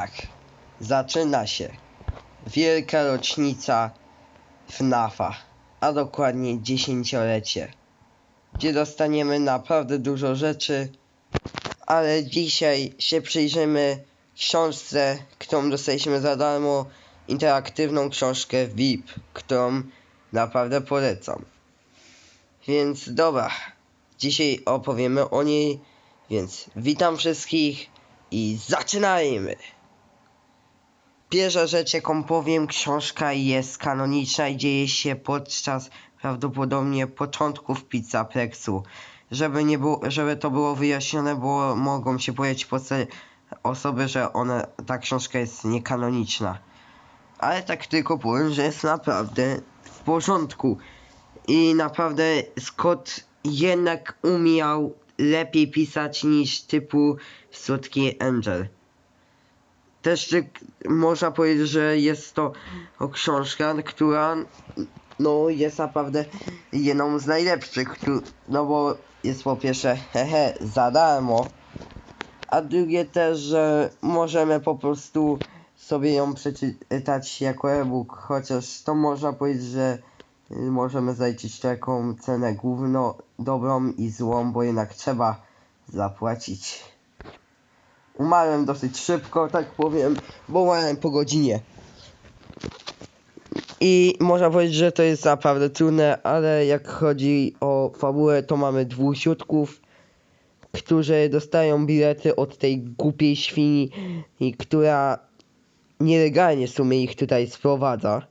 Tak, zaczyna się wielka rocznica FNAFa, a dokładnie dziesięciolecie, gdzie dostaniemy naprawdę dużo rzeczy, ale dzisiaj się przyjrzymy książce, którą dostaliśmy za darmo, interaktywną książkę VIP, którą naprawdę polecam. Więc dobra, dzisiaj opowiemy o niej, więc witam wszystkich i zaczynajmy! Pierwsza rzecz, jaką powiem, książka jest kanoniczna i dzieje się podczas prawdopodobnie początków Pizzaplexu. Żeby, nie było, żeby to było wyjaśnione, bo mogą się pojawić osoby, że ona, ta książka jest niekanoniczna. Ale tak tylko powiem, że jest naprawdę w porządku. I naprawdę Scott jednak umiał lepiej pisać niż typu Słodki Angel. Też można powiedzieć, że jest to książka, która no jest naprawdę jedną z najlepszych, no bo jest po pierwsze hehe za darmo, a drugie też, że możemy po prostu sobie ją przeczytać jako e-book, chociaż to można powiedzieć, że y, możemy zaliczyć taką cenę główną, dobrą i złą, bo jednak trzeba zapłacić. Umarłem dosyć szybko, tak powiem, bo umarłem po godzinie. I można powiedzieć, że to jest naprawdę trudne, ale jak chodzi o fabułę, to mamy dwóch siódków, którzy dostają bilety od tej głupiej świni, która nielegalnie w sumie ich tutaj sprowadza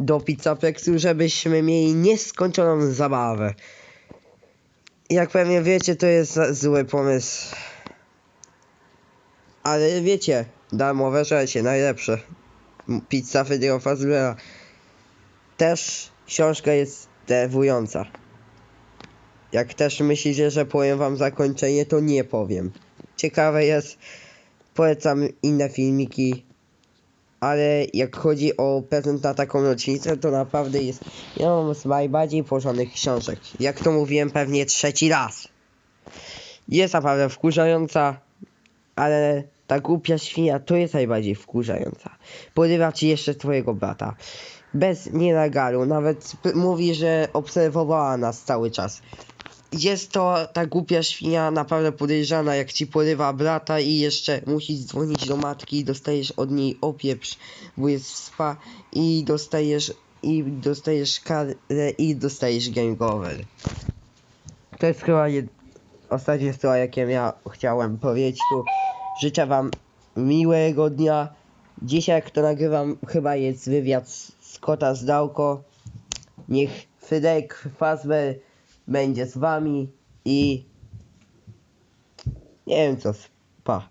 do Pizzaplexu, żebyśmy mieli nieskończoną zabawę. Jak pewnie wiecie, to jest zły pomysł. Ale wiecie, darmowe rzeczy, najlepsze. Pizza Federo Fazlera. Też książka jest denerwująca. Jak też myślicie, że powiem wam zakończenie, to nie powiem. Ciekawe jest, polecam inne filmiki, ale jak chodzi o prezent na taką rocznicę, to naprawdę jest jedną z najbardziej porządnych książek. Jak to mówiłem pewnie trzeci raz. Jest naprawdę wkurzająca, ale ta głupia świnia to jest najbardziej wkurzająca. Porywa ci jeszcze twojego brata. Bez nielegalu, nawet mówi, że obserwowała nas cały czas. Jest to ta głupia świnia naprawdę podejrzana, jak ci porywa brata i jeszcze musisz dzwonić do matki i dostajesz od niej opieprz, bo jest w spa i dostajesz i dostajesz karę i dostajesz game over. To jest chyba jed... ostatnie słowa, jakie ja chciałem powiedzieć tu. Życzę wam miłego dnia. Dzisiaj, jak to nagrywam, chyba jest wywiad Scotta z Dałko. Niech Fryderyk Fazbear będzie z wami i nie wiem co, pa.